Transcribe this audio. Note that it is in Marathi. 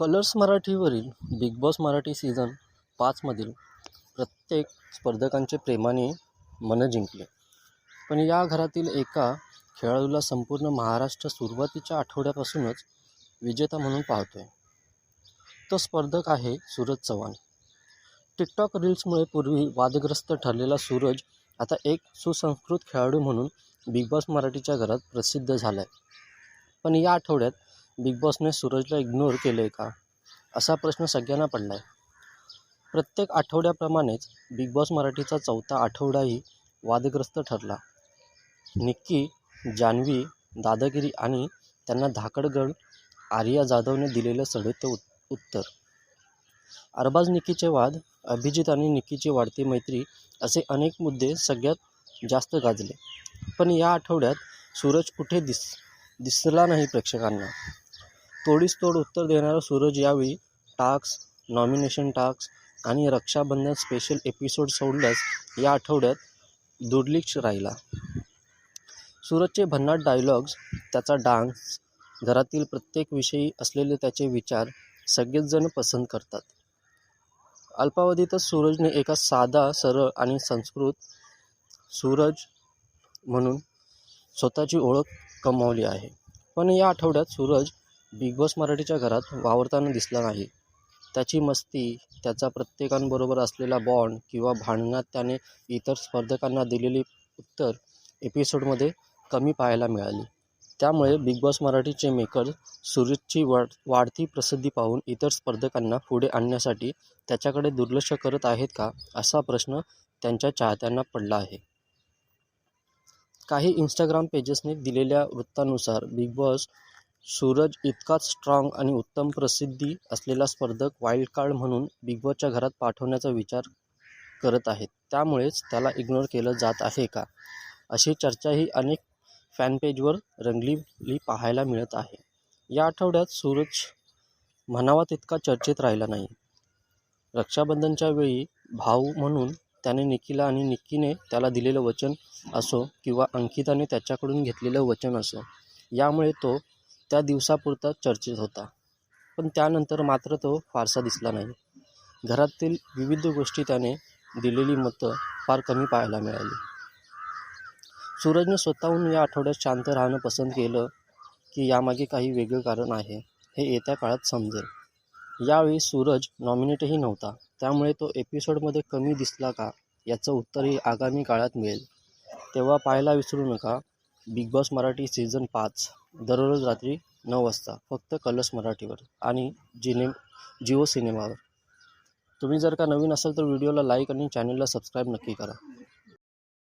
कलर्स मराठीवरील बिग बॉस मराठी सीझन पाचमधील प्रत्येक स्पर्धकांचे प्रेमाने मनं जिंकले. पण या घरातील एका खेळाडूला संपूर्ण महाराष्ट्र सुरुवातीच्या आठवड्यापासूनच विजेता म्हणून पाहतोय. तो स्पर्धक आहे सूरज चव्हाण. टिकटॉक रील्समुळे पूर्वी वादग्रस्त ठरलेला सूरज आता एक सुसंस्कृत खेळाडू म्हणून बिग बॉस मराठीच्या घरात प्रसिद्ध झाला आहे पण या आठवड्यात बिग बॉसने सूरजला इग्नोर केलं आहे का? असा प्रश्न सगळ्यांना पडला आहे प्रत्येक आठवड्याप्रमाणेच बिग बॉस मराठीचा चौथा आठवडाही वादग्रस्त ठरला. निक्की जान्हवी दादागिरी आणि त्यांना धाकडगड आर्या जाधवने दिलेलं सडेते उत् उत्तर. अरबाज निक्कीचे वाद अभिजित आणि निक्कीची वाढती मैत्री असे अनेक मुद्दे सगळ्यात जास्त गाजले. पण या आठवड्यात सूरज कुठे दिस दिसला नाही प्रेक्षकांना? तोडीस तोड उत्तर देणारा सूरज यावेळी टास्क नॉमिनेशन टाक्स आणि रक्षाबंधन स्पेशल एपिसोड सोडल्यास या आठवड्यात दुर्लिक्ष राहिला. सूरजचे भन्नाट डायलॉग्स त्याचा डान्स घरातील प्रत्येक विषयी असलेले त्याचे विचार सगळेचजण पसंत करतात. अल्पावधीतच सूरजने एका साधा सरळ आणि संस्कृत सूरज म्हणून स्वतःची ओळख कमावली आहे. पण या आठवड्यात सूरज बिग बॉस मराठीच्या घरात वावरताना दिसला नाही. त्याची मस्ती त्याचा प्रत्येकांबरोबर असलेला बॉन्ड किंवा भांडणात त्याने इतर स्पर्धकांना दिलेली उत्तर एपिसोडमध्ये कमी पाहायला मिळाली. त्यामुळे बिग बॉस मराठीचे मेकर सूरजची वाढ वाढती प्रसिद्धी पाहून इतर स्पर्धकांना पुढे आणण्यासाठी त्याच्याकडे दुर्लक्ष करत आहेत का असा प्रश्न त्यांच्या चाहत्यांना पडला आहे. काही इंस्टाग्राम पेजेसने दिलेल्या वृत्तानुसार बिग बॉस सूरज इतकाच स्ट्रॉंग आणि उत्तम प्रसिद्धी असलेला स्पर्धक वाईल्ड कार्ड म्हणून बिग बॉसच्या घरात पाठवण्याचा विचार करत आहेत. त्यामुळेच त्याला इग्नोर केलं जात आहे का? अशी चर्चाही अनेक फॅनपेजवर रंगलीली पाहायला मिळत आहे. या आठवड्यात सूरज म्हणावा तितका चर्चेत राहिला नाही. रक्षाबंधनच्या वेळी भाऊ म्हणून त्याने निकीला आणि निक्कीने त्याला दिलेलं वचन असो किंवा अंकिताने त्याच्याकडून घेतलेलं वचन असो यामुळे तो त्या दिवसापुरता चर्चेत होता. पण त्यानंतर मात्र तो फारसा दिसला नाही. घरातील विविध गोष्टी त्याने दिलेली मतं फार कमी पाहायला मिळाली. सूरजने स्वतःहून या आठवड्यात शांत राहणं पसंत केलं की यामागे काही वेगळं कारण आहे हे येत्या काळात समजेल. यावेळी सूरज नॉमिनेटही नव्हता. त्यामुळे तो एपिसोडमध्ये कमी दिसला का याचं उत्तरही आगामी काळात मिळेल. तेव्हा पाहायला विसरू नका बिग बॉस मराठी सीझन पाच दररोज रात्री नऊ वाजता फक्त कलर्स मराठीवर आणि जिने जिओ सिनेमावर. तुम्ही जर का नवीन असाल तर व्हिडिओला लाईक आणि चॅनलला सबस्क्राईब नक्की करा.